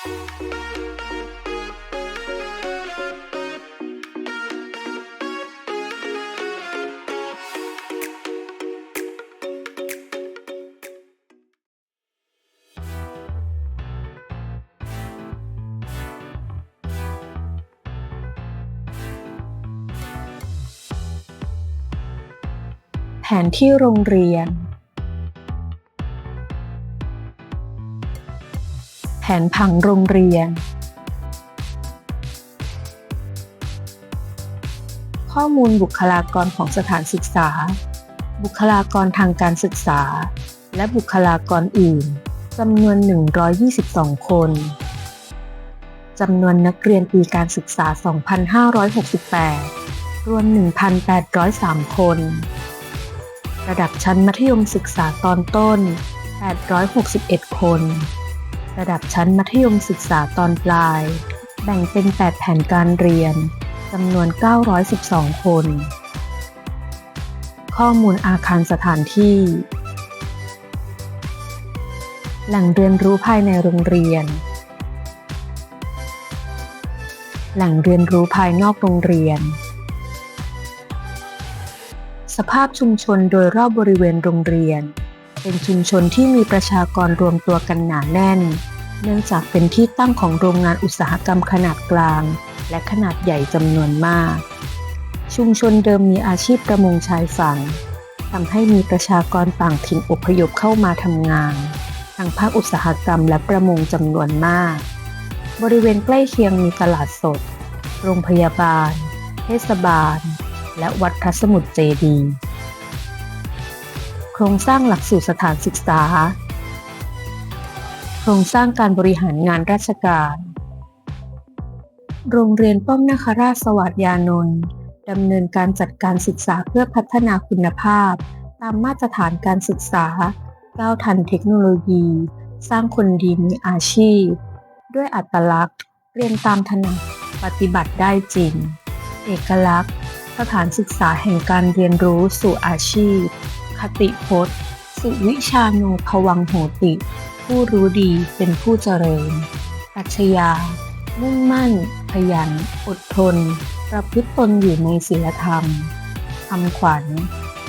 แผนที่โรงเรียน นผังโรงเรียน ข้อมูลบุคลากรของสถานศึกษา บุคลากรทางการศึกษา และบุคลากรอื่นจำนวน 122 คนจำนวนนักเรียนปีการศึกษา 2568 รวม 1,803 คน ระดับชั้นมัธยมศึกษาตอนต้น 861 คน ระดับชั้นมัธยมศึกษาตอนปลาย แบ่งเป็น 8 แผนการเรียนจำนวน 912 คน ข้อมูลอาคารสถานที่ แหล่งเรียนรู้ภายในโรงเรียน แหล่งเรียนรู้ภายนอกโรงเรียน สภาพชุมชนโดยรอบบริเวณโรงเรียน เป็นชุมชนที่มีประชากรรวมตัวกันหนาแน่น เนื่องจากเป็นที่ตั้งของโรงงานอุตสาหกรรมขนาดกลาง และขนาดใหญ่จำนวนมาก ชุมชนเดิมมีอาชีพประมงชายฝั่งทำให้มีประชากรต่างถิ่นอพยพเข้ามาทำงานทางภาคอุตสาหกรรมและประมงจำนวนมาก บริเวณใกล้เคียงมีตลาดสด โรงพยาบาล เทศบาล และวัดพระสมุทรเจดีย์โครงสร้างหลักสูตรสถานศึกษา รงสร้างการบริหารงานราชการ โรงเรียนป้อมนาคราชสวัสดยานนท์ดำเนินการจัดการศึกษาเพื่อพัฒนาคุณภาพ ตามมาตรฐานการศึกษาก้าวทันเทคโนโลยี สร้างคนดีมีอาชีพ ด้วยอัตลักษณ์ เรียนตามถนัดปฏิบัติได้จริง เอกลักษณ์ สถานศึกษาแห่งการเรียนรู้สู่อาชีพ คติพจน์ สุวิชาโนภวังโหติ ผู้รู้ดีเป็นผู้เจริญปรัชญามุ่งมั่น ขยัน อดทน ประพฤติตนอยู่ในศีลธรรมคำขวัญ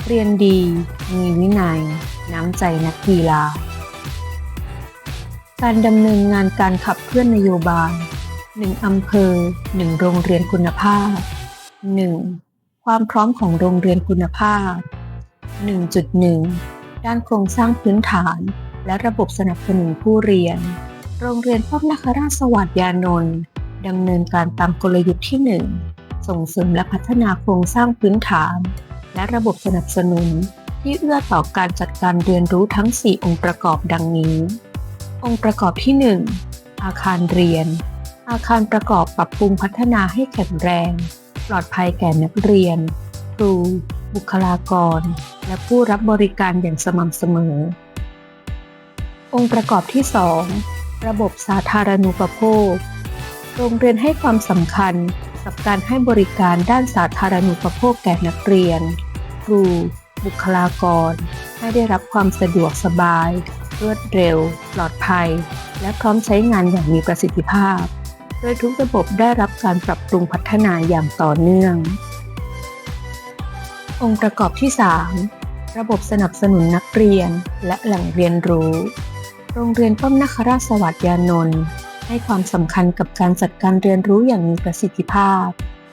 เรียนดี มีวินัย น้ำใจนักกีฬา การดำเนินงานการขับเคลื่อนนโยบาย1อำเภอ1โรงเรียนคุณภาพ 1. ความพร้อมของโรงเรียนคุณภาพ 1.1 ด้านโครงสร้างพื้นฐาน และระบบสนับสนุนผู้เรียน โรงเรียนป้อนาคราชสวัสดยานนท์ดำเนินการตามกลยุทธ์ที่ 1 ส่งเสริมและพัฒนาโครงสร้างพื้นฐาน และระบบสนับสนุนที่เอื้อต่อการจัดการเรียนรู้ทั้ง 4 องค์ประกอบดังนี้ องค์ประกอบที่ 1 อาคารเรียน อาคารประกอบปรับปรุงพัฒนาให้แข็งแรง ปลอดภัยแก่นักเรียน ครู บุคลากร และผู้รับบริการอย่างสม่ำเสมอ องค์ประกอบที่ 2 ระบบสาธารณูปโภค โรงเรียนให้ความสำคัญกับการให้บริการด้านสาธารณูปโภคแก่นักเรียน ครู บุคลากร ให้ได้รับความสะดวกสบาย รวดเร็ว ปลอดภัย และพร้อมใช้งานอย่างมีประสิทธิภาพ โดยทุกระบบได้รับการปรับปรุงพัฒนาอย่างต่อเนื่อง องค์ประกอบที่ 3 ระบบสนับสนุนนักเรียนและแหล่งเรียนรู้ โรงเรียนป้อมนาคราชสวัสดยานนท์ให้ความสำคัญกับการจัดการเรียนรู้อย่างมีประสิทธิภาพ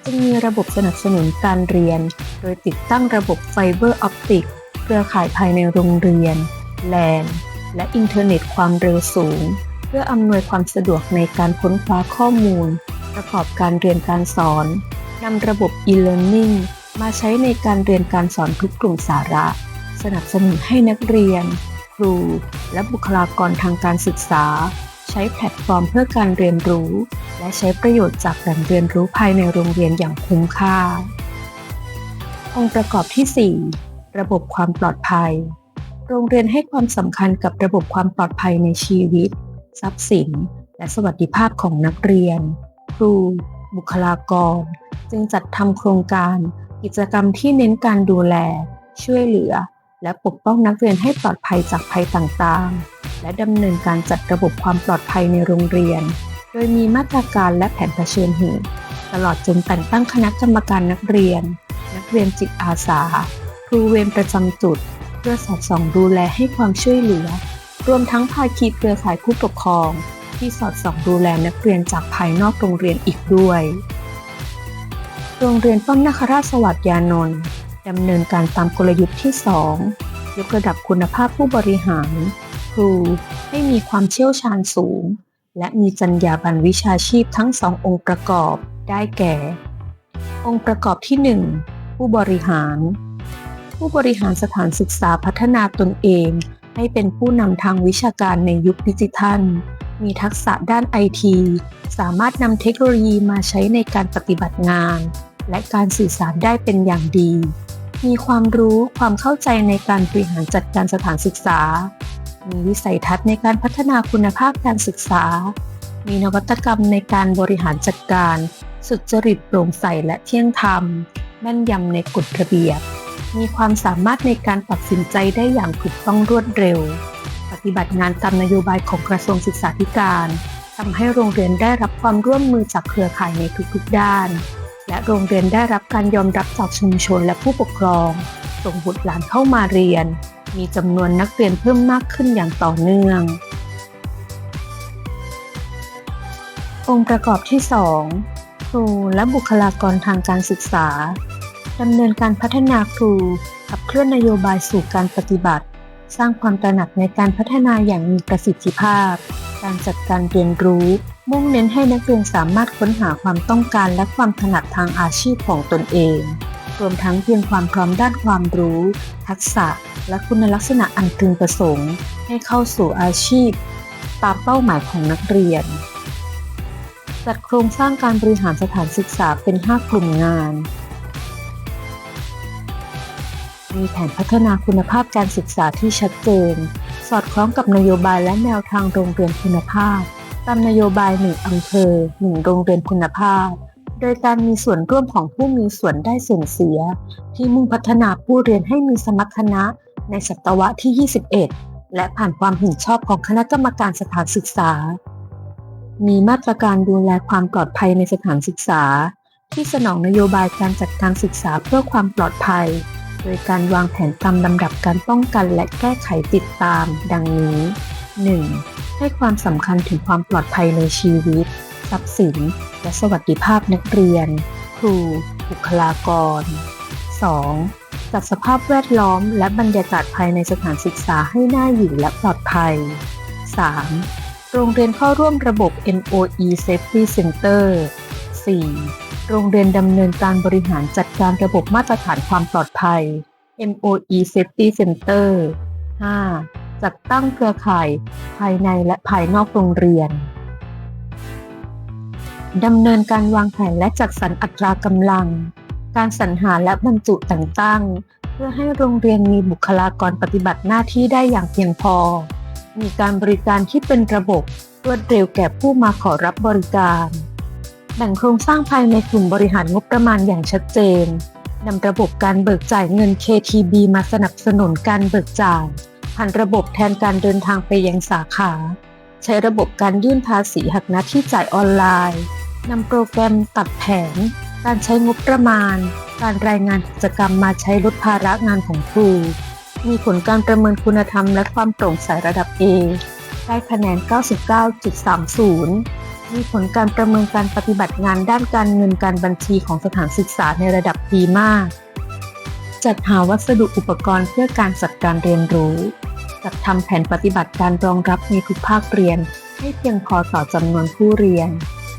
จึงมีระบบสนับสนุนการเรียน โดยติดตั้งระบบไฟเบอร์ออปติกเครือข่ายภายในโรงเรียน แลนและอินเทอร์เน็ตความเร็วสูง เพื่ออำนวยความสะดวกในการค้นคว้าข้อมูล ประกอบการเรียนการสอนนำระบบ e-learning มาใช้ในการเรียนการสอนทุกกลุ่มสาระ สนับสนุนให้นักเรียน ครู และบุคลากรทางการศึกษา ใช้แพลตฟอร์มเพื่อการเรียนรู้ และใช้ประโยชน์จากแหล่งเรียนรู้ภายในโรงเรียนอย่างคุ้มค่า องค์ประกอบที่ 4 ระบบความปลอดภัย โรงเรียนให้ความสำคัญกับระบบความปลอดภัยในชีวิต ทรัพย์สิน และสวัสดิภาพของนักเรียน ครู บุคลากร จึงจัดทำโครงการ กิจกรรมที่เน้นการดูแล ช่วยเหลือ และปกป้องนักเรียนให้ปลอดภัยจากภัยต่างๆ และดำเนินการจัดระบบความปลอดภัยในโรงเรียน โดยมีมาตรการและแผนเผชิญเหตุตลอดจนแต่งตั้งคณะกรรมการนักเรียน นักเรียนจิตอาสา ครูเวรประจำจุด เพื่อสอดส่องดูแลให้ความช่วยเหลือ รวมทั้งภาคีเครือข่ายผู้ปกครอง ที่สอดส่องดูแลนักเรียนจากภายนอกโรงเรียนอีกด้วย โรงเรียนป้อมนาคราชสวัสดยานนท์ ดำเนินการตามกลยุทธ์ที่ 2 ยกระดับคุณภาพผู้บริหาร ครูให้มีความเชี่ยวชาญสูง และมีจรรยาบรรณวิชาชีพทั้งสององค์ประกอบได้แก่ องค์ประกอบที่ 1 ผู้บริหาร ผู้บริหารสถานศึกษาพัฒนาตนเอง ให้เป็นผู้นำทางวิชาการในยุคดิจิทัล มีทักษะด้านไอทีสามารถนำเทคโนโลยีมาใช้ในการปฏิบัติงาน และการสื่อสารได้เป็นอย่างดี มีความรู้ความเข้าใจในการบริหารจัดการสถานศึกษา มีวิสัยทัศน์ในการพัฒนาคุณภาพการศึกษา มีนวัตกรรมในการบริหารจัดการ สุจริตโปร่งใสและเที่ยงธรรม แม่นยำในกฎระเบียบ มีความสามารถในการตัดสินใจได้อย่างถูกต้องรวดเร็ว ปฏิบัติงานตามนโยบายของกระทรวงศึกษาธิการทำให้โรงเรียนได้รับความร่วมมือจากเครือข่ายในทุกๆด้าน และโรงเรียนได้รับการยอมรับจากชุมชนและผู้ปกครอง ส่งบุตรหลานเข้ามาเรียน มีจำนวนนักเรียนเพิ่มมากขึ้นอย่างต่อเนื่อง องค์ประกอบที่ 2 ครูและบุคลากรทางการศึกษาดำเนินการพัฒนาครูขับเคลื่อนนโยบายสู่การปฏิบัติ สร้างความตระหนักในการพัฒนาอย่างมีประสิทธิภาพ การจัดการเรียนรู้ มุ่งเน้นให้นักเรียนสามารถค้นหาความต้องการและความถนัดทางอาชีพของตนเอง รวมทั้งเพียงความพร้อมด้านความรู้ ทักษะ และคุณลักษณะอันพึงประสงค์ ให้เข้าสู่อาชีพ ตามเป้าหมายของนักเรียน จัดโครงสร้างการบริหารสถานศึกษาเป็น 5 กลุ่มงานมีแผนพัฒนาคุณภาพการศึกษาที่ชัดเจน สอดคล้องกับนโยบายและแนวทางโรงเรียนคุณภาพ ตามนโยบายหนึ่งอำเภอหนึ่งโรงเรียนคุณภาพ โดยการมีส่วนร่วมของผู้มีส่วนได้ส่วนเสีย ที่มุ่งพัฒนาผู้เรียนให้มีสมรรถนะในศตวรรษที่ 21 และผ่านความเห็นชอบของคณะกรรมการสถานศึกษา มีมาตรการดูแลความปลอดภัยในสถานศึกษา ที่สนองนโยบายการจัดการศึกษาเพื่อความปลอดภัย โดยการวางแผนตามลำดับการป้องกันและแก้ไขติดตาม ดังนี้ 1. ให้ความสำคัญถึงความปลอดภัยในชีวิต ทรัพย์สิน และสวัสดิภาพนักเรียน ครู บุคลากร 2. จัดสภาพแวดล้อมและบรรยากาศภายในสถานศึกษาให้น่าอยู่และปลอดภัย 3. โรงเรียนเข้าร่วมระบบ MOE Safety Center 4. โรงเรียนดำเนินการบริหารจัดการระบบมาตรฐานความปลอดภัย MOE Safety Center 5. จัดตั้งเครือข่ายภายในและภายนอกโรงเรียน ดำเนินการวางแผนและจัดสรรอัตรากำลัง การสรรหาและบรรจุแต่งตั้ง เพื่อให้โรงเรียนมีบุคลากรปฏิบัติหน้าที่ได้อย่างเพียงพอ มีการบริการที่เป็นระบบรวดเร็วแก่ผู้มาขอรับบริการ แบ่งโครงสร้างภายในกลุ่มบริหารงบประมาณอย่างชัดเจนนำระบบการเบิกจ่ายเงิน KTB มาสนับสนุนการเบิกจ่าย ผ่านระบบแทนการเดินทางไปยังสาขา ใช้ระบบการยื่นภาษีหักหน้าที่จ่ายออนไลน์นำโปรแกรมตัดแผน การใช้งบประมาณ การรายงานกิจกรรมมาใช้ลดภาระงานของครู มีผลการประเมินคุณธรรมและความโปร่งใสระดับ A ได้คะแนน 99.30 มีผลการประเมินการปฏิบัติงานด้านการเงินการบัญชีของสถานศึกษาในระดับดีมาก จัดหาวัสดุอุปกรณ์เพื่อการจัดการเรียนรู้ จัดทำแผนปฏิบัติการรองรับในทุกภาคเรียน ให้เพียงพอต่อจำนวนผู้เรียน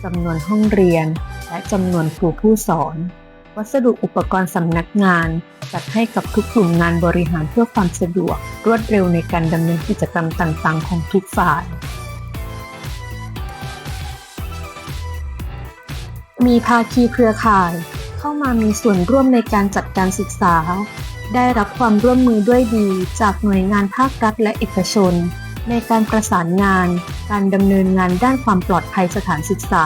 จำนวนห้องเรียน และจำนวนครูผู้สอน วัสดุอุปกรณ์สำนักงาน จัดให้กับทุกกลุ่มงานบริหารเพื่อความสะดวก รวดเร็วในการดำเนินกิจกรรมต่างๆ ของทุกฝ่าย มีภาคีเครือข่าย เข้ามามีส่วนร่วมในการจัดการศึกษา ได้รับความร่วมมือด้วยดีจากหน่วยงานภาครัฐและเอกชน ในการประสานงาน การดำเนินงานด้านความปลอดภัยสถานศึกษา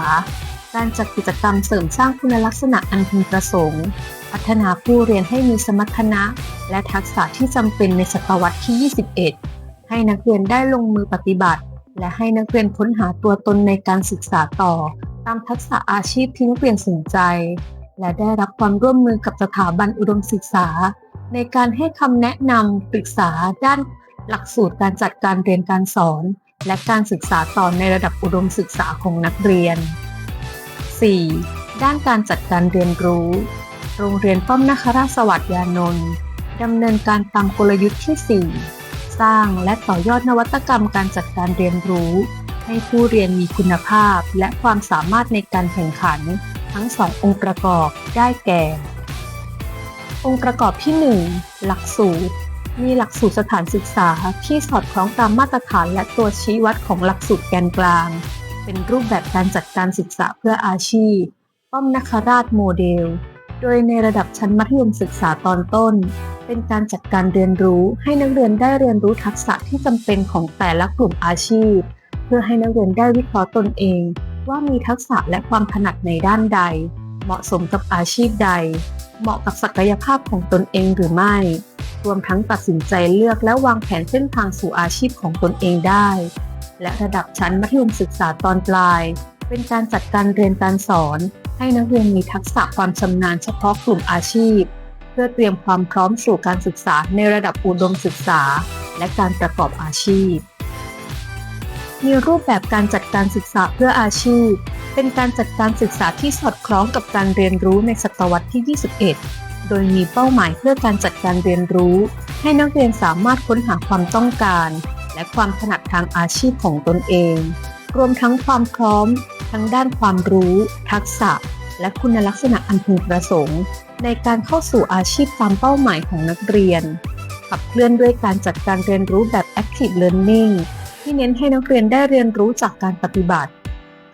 การจัดกิจกรรมเสริมสร้างคุณลักษณะอันพึงประสงค์ พัฒนาผู้เรียนให้มีสมรรถนะ และทักษะที่จำเป็นในศตวรรษที่ 21 ให้นักเรียนได้ลงมือปฏิบัติ และให้นักเรียนค้นหาตัวตนในการศึกษาต่อ ตามทักษะอาชีพที่นักเรียนสนใจ และได้รับความร่วมมือกับสถาบันอุดมศึกษา ในการให้คำแนะนำปรึกษาด้านหลักสูตรการจัดการเรียนการสอน และการศึกษาต่อในระดับอุดมศึกษาของนักเรียน 4. ด้านการจัดการเรียนรู้ โรงเรียนป้อมนคราชสวัสดิ์ยานนท์ดำเนินการตามกลยุทธ์ที่ 4 สร้างและต่อยอดนวัตกรรมการจัดการเรียนรู้ ให้ผู้เรียนมีคุณภาพและความสามารถในการแข่งขันทั้งสององค์ประกอบได้แก่ องค์ประกอบที่ 1 หลักสูตร มีหลักสูตรสถานศึกษาที่สอดคล้องตามมาตรฐานและตัวชี้วัดของหลักสูตรแกนกลาง เป็นรูปแบบการจัดการศึกษาเพื่ออาชีพ ป้อมนคราชโมเดล โดยในระดับชั้นมัธยมศึกษาตอนต้น เป็นการจัดการเรียนรู้ให้นักเรียนได้เรียนรู้ทักษะที่จำเป็นของแต่ละกลุ่มอาชีพ เพื่อให้นักเรียนได้วิเคราะห์ตนเอง ว่ามีทักษะและความถนัดในด้านใด เหมาะสมกับอาชีพใด เหมาะกับศักยภาพของตนเองหรือไม่ รวมทั้งตัดสินใจเลือกและวางแผนเส้นทางสู่อาชีพของตนเองได้ และระดับชั้นมัธยมศึกษาตอนปลาย เป็นการจัดการเรียนการสอน ให้นักเรียนมีทักษะความชำนาญเฉพาะกลุ่มอาชีพ เพื่อเตรียมความพร้อมสู่การศึกษาในระดับอุดมศึกษา และการประกอบอาชีพ มีรูปแบบการจัดการศึกษาเพื่ออาชีพ เป็นการจัดการศึกษาที่สอดคล้องกับการเรียนรู้ในศตวรรษที่ 21 โดยมีเป้าหมายเพื่อการจัดการเรียนรู้ ให้นักเรียนสามารถค้นหาความต้องการ และความถนัดทางอาชีพของตนเอง รวมทั้งความพร้อม ทั้งด้านความรู้ ทักษะ และคุณลักษณะอันพึงประสงค์ ในการเข้าสู่อาชีพตามเป้าหมายของนักเรียน ขับเคลื่อนด้วยการจัดการเรียนรู้แบบ active learning ที่เน้นให้นักเรียนได้เรียนรู้จากการปฏิบัติ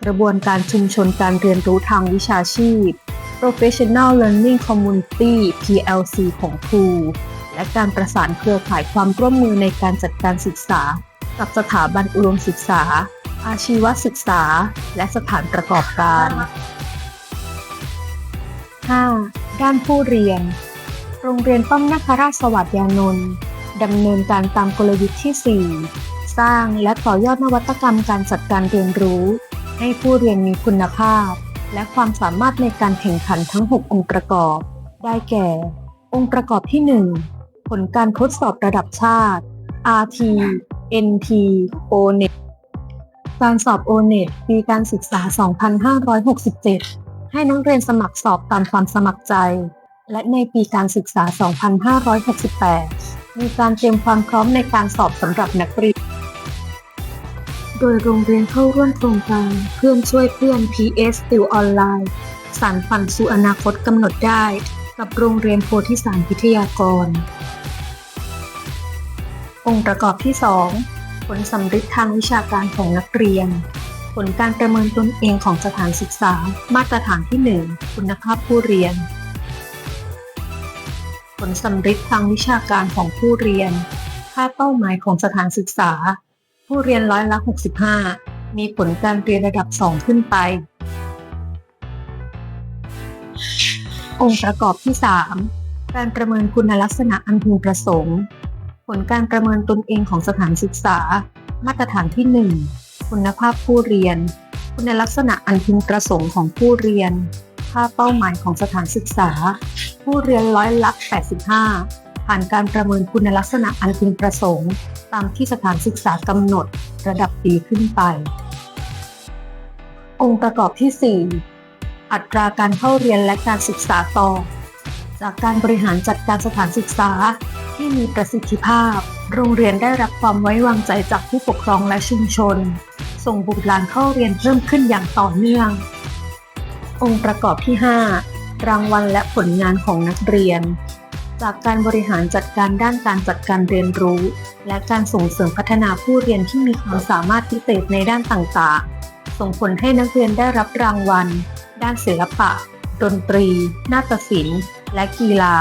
กระบวนการชุมชนการเรียนรู้ทางวิชาชีพ Professional Learning Community PLC ของครู และการประสานเครือข่ายความร่วมมือในการจัดการศึกษา กับสถาบันอุดมศึกษา อาชีวศึกษา และสถานประกอบการ 5. ด้านผู้เรียน โรงเรียนป้อมนคราชสวัสดิ์ยานนท์ดำเนินการตามกลยุทธ์ที่ 4 สร้างและต่อยอดนวัตกรรมการจัดการเรียนรู้ ให้ผู้เรียนมีคุณภาพ และความสามารถในการแข่งขันทั้ง 6 องค์ประกอบ ได้แก่ องค์ประกอบที่ 1 ผลการทดสอบระดับชาติ RT NT ONET การสอบ ONET ปีการศึกษา 2567 ให้นักเรียนสมัครสอบตามความสมัครใจ และในปีการศึกษา 2568 มีการเตรียมความพร้อมในการสอบสำหรับนักเรียน โดยโรงเรียนเข้าร่วมโครงการเพื่อนช่วยเพื่อน PS ติวออนไลน์ สารฝันสู่อนาคตกำหนดได้ กับโรงเรียนโพธิสารพิทยากร องค์ประกอบที่ 2 ผลสำฤทธิ์ทางวิชาการของนักเรียน ผลการประเมินตนเองของสถานศึกษา มาตรฐานที่ 1 คุณภาพผู้เรียน ผลสำฤทธิ์ทางวิชาการของผู้เรียน ค่าเป้าหมายของสถานศึกษา ผู้เรียนร้อยละ 65 มีผลการเรียนระดับ 2 ขึ้นไป องค์ประกอบที่ 3 การประเมินคุณลักษณะอันพึงประสงค์ ผลการประเมินตนเองของสถานศึกษา มาตรฐานที่ 1 คุณภาพผู้เรียน คุณลักษณะอันพึงประสงค์ของผู้เรียน ค่าเป้าหมายของสถานศึกษา ผู้เรียนร้อยละ 85 ผ่านการประเมินคุณลักษณะอันพึงประสงค์ ตามที่สถานศึกษากำหนดระดับปีขึ้นไป องค์ประกอบที่ 4 อัตราการเข้าเรียนและการศึกษาต่อ จากการบริหารจัดการสถานศึกษาที่มีประสิทธิภาพ โรงเรียนได้รับความไว้วางใจจากผู้ปกครองและชุมชน ส่งบุตรหลานเข้าเรียนเพิ่มขึ้นอย่างต่อเนื่อง องค์ประกอบที่ 5 รางวัลและผลงานของนักเรียน จากการบริหารจัดการด้านการจัดการเรียนรู้ และการส่งเสริมพัฒนาผู้เรียนที่มีความสามารถพิเศษในด้านต่างๆ ส่งผลให้นักเรียนได้รับรางวัล ด้านศิลปะ ดนตรี นาฏศิลป์ และกีฬา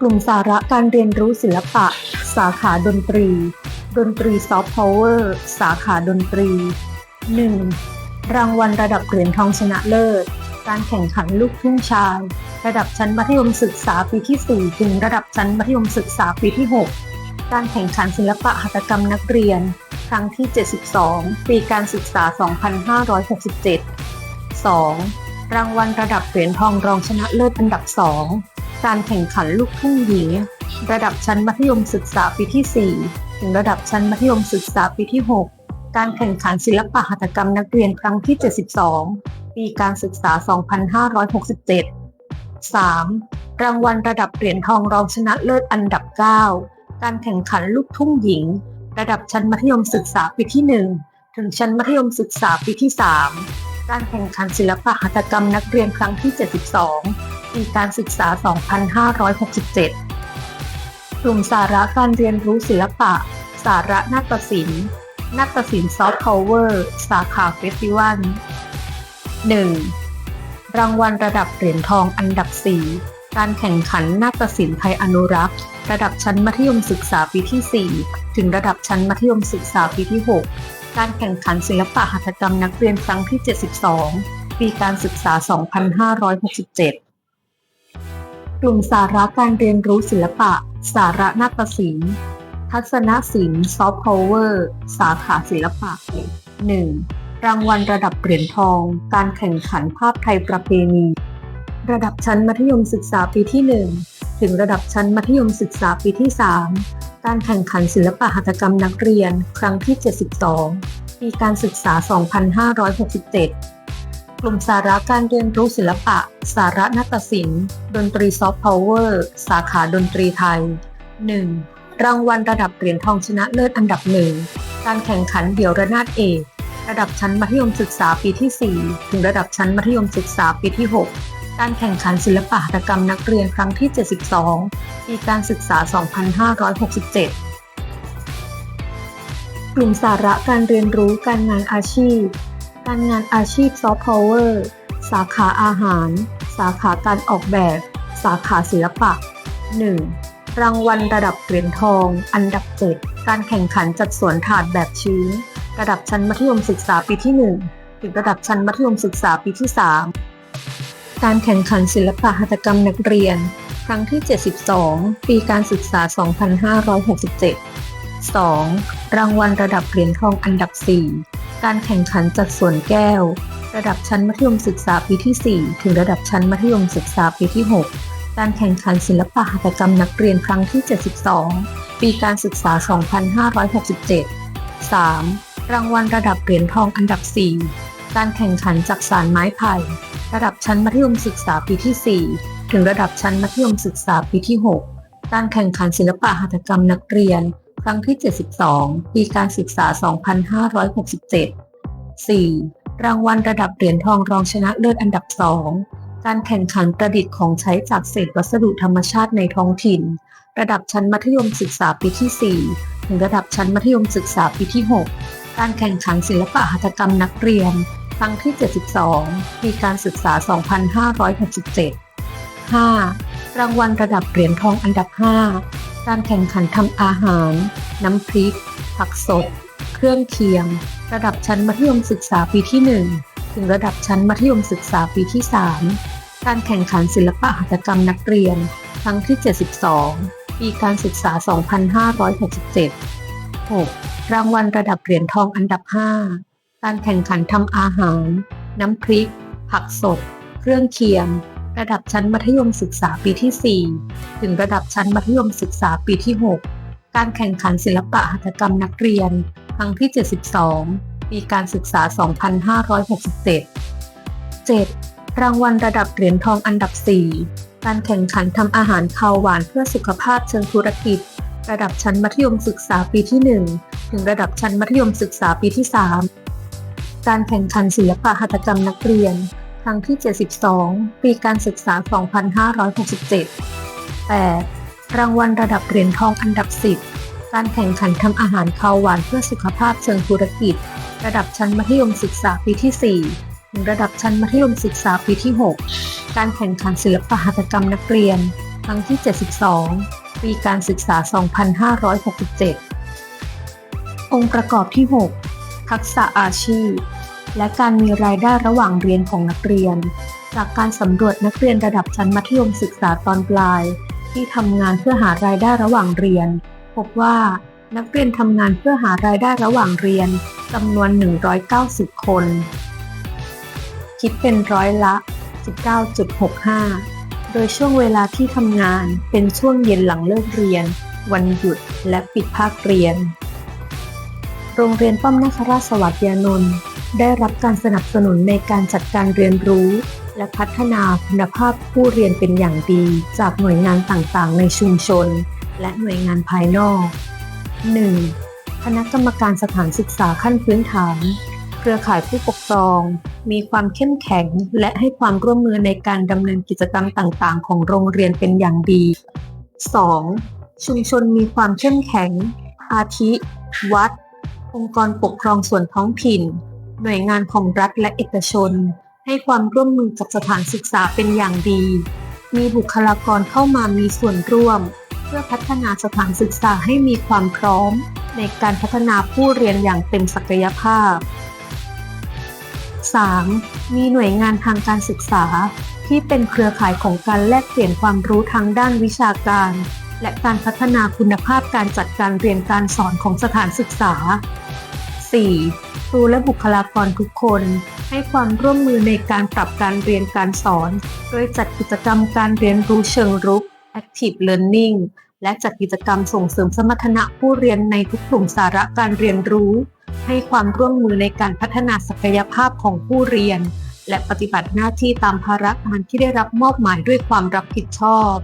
กลุ่มสาระการเรียนรู้ศิลปะ สาขาดนตรี ดนตรีซอฟต์พาวเวอร์ สาขาดนตรี 1. รางวัลระดับเหรียญทองชนะเลิศ การแข่งขันลูกทุ่งชาย ระดับชั้นมัธยมศึกษาปีที่ 4 ถึงระดับชั้นมัธยมศึกษาปีที่ 6 การแข่งขันศิลปะหัตถกรรมนักเรียน ครั้งที่ 72 ปีการศึกษา 2567 2. รางวัลระดับเหรียญทองรองชนะเลิศอันดับ 2 การแข่งขันลูกทุ่งหญิง ระดับชั้นมัธยมศึกษาปีที่ 4 ถึงระดับชั้นมัธยมศึกษาปีที่ 6 การแข่งขันศิลปะหัตถกรรมนักเรียนครั้งที่ 72 ปีการศึกษา 2567 3. รางวัลระดับเหรียญทองรองชนะเลิศอันดับ 9 การแข่งขันลูกทุ่งหญิง ระดับชั้นมัธยมศึกษาปีที่ 1 ถึงชั้นมัธยมศึกษาปีที่ 3 การแข่งขันศิลปะหัตถกรรมนักเรียนครั้งที่ 72 ปีการศึกษา 2567 กลุ่มสาระการเรียนรู้ศิลปะ สาระนาฏศิลป์ นาฏศิลป์ซอฟต์พาวเวอร์ สาขาเฟสติวัล 1. รางวัลระดับเหรียญทองอันดับ 4 การแข่งขันนาฏศิลป์ไทยอนุรักษ์ ระดับชั้นมัธยมศึกษาปีที่ 4 ถึงระดับชั้นมัธยมศึกษาปีที่ 6 การแข่งขันศิลปะหัตถกรรมนักเรียนครั้งที่ 72 ปีการศึกษา 2567 กลุ่มสาระการเรียนรู้ศิลปะ สาระนาฏศิลป์ ทัศนศิลป์ซอฟต์พาวเวอร์ สาขาศิลปะ 1. รางวัลระดับเหรียญทอง การแข่งขันภาพไทยประเพณี ระดับชั้นมัธยมศึกษาปีที่ 1 ถึงระดับชั้นมัธยมศึกษาปีที่ 3 การแข่งขันศิลปะหัตถกรรมนักเรียน ครั้งที่ 72 ปีการศึกษา 2567 กลุ่มสาระการเรียนรู้ศิลปะ สาระนาฏศิลป์ ดนตรีซอฟต์พาวเวอร์ สาขาดนตรีไทย 1. รางวัลระดับเหรียญทองชนะเลิศอันดับหนึ่ง การแข่งขันเดี่ยวระนาดเอก ระดับชั้นมัธยมศึกษาปีที่ 4 ถึงระดับชั้นมัธยมศึกษาปีที่ 6 การแข่งขันศิลปะหัตถกรรมนักเรียนครั้งที่ 72 ปีการศึกษา 2567 กลุ่มสาระการเรียนรู้การงานอาชีพ การงานอาชีพซอฟต์พาวเวอร์ สาขาอาหาร สาขาการออกแบบ สาขาศิลปะ 1. รางวัลระดับเหรียญทอง อันดับ 7 การแข่งขันจัดสวนถาดแบบชื้น ระดับชั้นมัธยมศึกษาปีที่ 1 ถึงระดับชั้นมัธยมศึกษาปีที่ 3 การแข่งขันศิลปะหัตถกรรมนักเรียน ครั้งที่ 72 ปีการศึกษา 2567 2. รางวัลระดับเหรียญทองอันดับ 4 การแข่งขันจัดสวนแก้ว ระดับชั้นมัธยมศึกษาปีที่ 4 ถึงระดับชั้นมัธยมศึกษาปีที่ 6 การแข่งขันศิลปะหัตถกรรมนักเรียนครั้งที่ 72 ปีการศึกษา 2567 3. รางวัลระดับเหรียญทองอันดับ 4 การแข่งขันจักสารไม้ไผ่ ระดับชั้นมัธยมศึกษาปีที่ 4 ถึงระดับชั้นมัธยมศึกษาปีที่ 6 การแข่งขันศิลปะหัตถกรรมนักเรียน ครั้งที่ 72 ปีการศึกษา 2567 4. รางวัลระดับเหรียญทองรองชนะเลิศอันดับ 2 การแข่งขันประดิษฐ์ของใช้จากเศษวัสดุธรรมชาติในท้องถิ่น ระดับชั้นมัธยมศึกษาปีที่ 4 ถึงระดับชั้นมัธยมศึกษาปีที่ 6 การแข่งขันศิลปะหัตถกรรมนักเรียน ครั้งที่ 72 ปีการศึกษา 2567 5. รางวัลระดับเหรียญทองอันดับ 5 การแข่งขันทำอาหาร น้ำพริก ผักสด เครื่องเคียง ระดับชั้นมัธยมศึกษาปีที่ 1 ถึงระดับชั้นมัธยมศึกษาปีที่ 3 การแข่งขันศิลปะหัตถกรรมนักเรียน ครั้งที่ 72 ปีการศึกษา 2567 6. รางวัลระดับเหรียญทองอันดับ 5 การแข่งขันทำอาหาร น้ำพริก ผักสด เครื่องเคียง ระดับชั้นมัธยมศึกษาปีที่ 4 ถึงระดับชั้นมัธยมศึกษาปีที่ 6 การแข่งขันศิลปะหัตถกรรมนักเรียน ครั้งที่ 72 ปีการศึกษา 2567 7. รางวัลระดับเหรียญทองอันดับ 4 การแข่งขันทำอาหารคาวหวานเพื่อสุขภาพเชิงธุรกิจ ระดับชั้นมัธยมศึกษาปีที่ 1 ถึงระดับชั้นมัธยมศึกษาปีที่ 3 การแข่งขันศิลปะหัตถกรรมนักเรียน ครั้งที่ 72 ปีการศึกษา 2567 8. รางวัลระดับเหรียญทองอันดับ 10 การแข่งขันทำอาหารคาวหวานเพื่อสุขภาพเชิงธุรกิจ ระดับชั้นมัธยมศึกษาปีที่ 4 ถึงระดับชั้นมัธยมศึกษาปีที่ 6 การแข่งขันศิลปะหัตถกรรมนักเรียน ครั้งที่ 72 ปีการศึกษา 2567 องค์ประกอบที่ 6 ทักษะอาชีพ และการมีรายได้ระหว่างเรียนของนักเรียน จากการสำรวจนักเรียนระดับชั้นมัธยมศึกษาตอนปลาย ที่ทำงานเพื่อหารายได้ระหว่างเรียนพพบว่านักเรียนทำงานเพื่อหารายได้ระหว่างเรียนจำนวน 190 คน คิดเป็นร้อยละ 19.65 โดยช่วงเวลาที่ทำงานเป็นช่วงเย็นหลังเลิกเรียน วันหยุดและปิดภาคเรียน โรงเรียนป้อมนาคราชสวัสดิ์ยานนท์ได้รับการสนับสนุนในการจัดการเรียนรู้ และพัฒนาคุณภาพผู้เรียนเป็นอย่างดี จากหน่วยงานต่างๆ ในชุมชน และหน่วยงานภายนอก 1. คณะกรรมการสถานศึกษาขั้นพื้นฐาน เครือข่ายผู้ปกครอง มีความเข้มแข็ง และให้ความร่วมมือในการดำเนินกิจกรรมต่างๆ ของโรงเรียนเป็นอย่างดี 2. ชุมชนมีความเข้มแข็ง อาทิ วัด องค์กรปกครองส่วนท้องถิ่น หน่วยงานของรัฐและเอกชน ให้ความร่วมมือกับสถานศึกษาเป็นอย่างดี มีบุคลากรเข้ามามีส่วนร่วม เพื่อพัฒนาสถานศึกษาให้มีความพร้อม ในการพัฒนาผู้เรียนอย่างเต็มศักยภาพ 3. มีหน่วยงานทางการศึกษา ที่เป็นเครือข่ายของการแลกเปลี่ยนความรู้ทางด้านวิชาการ และการพัฒนาคุณภาพการจัดการเรียนการสอนของสถานศึกษา 4. ครูและบุคลากรทุกคนให้ความร่วมมือในการปรับการเรียนการสอน โดยจัดกิจกรรมการเรียนรู้เชิงรุก Active Learning และจัดกิจกรรมส่งเสริมสมรรถนะผู้เรียนในทุกกลุ่มสาระการเรียนรู้ ให้ความร่วมมือในการพัฒนาศักยภาพของผู้เรียน และปฏิบัติหน้าที่ตามภาระงานที่ได้รับมอบหมายด้วยความรับผิดชอบ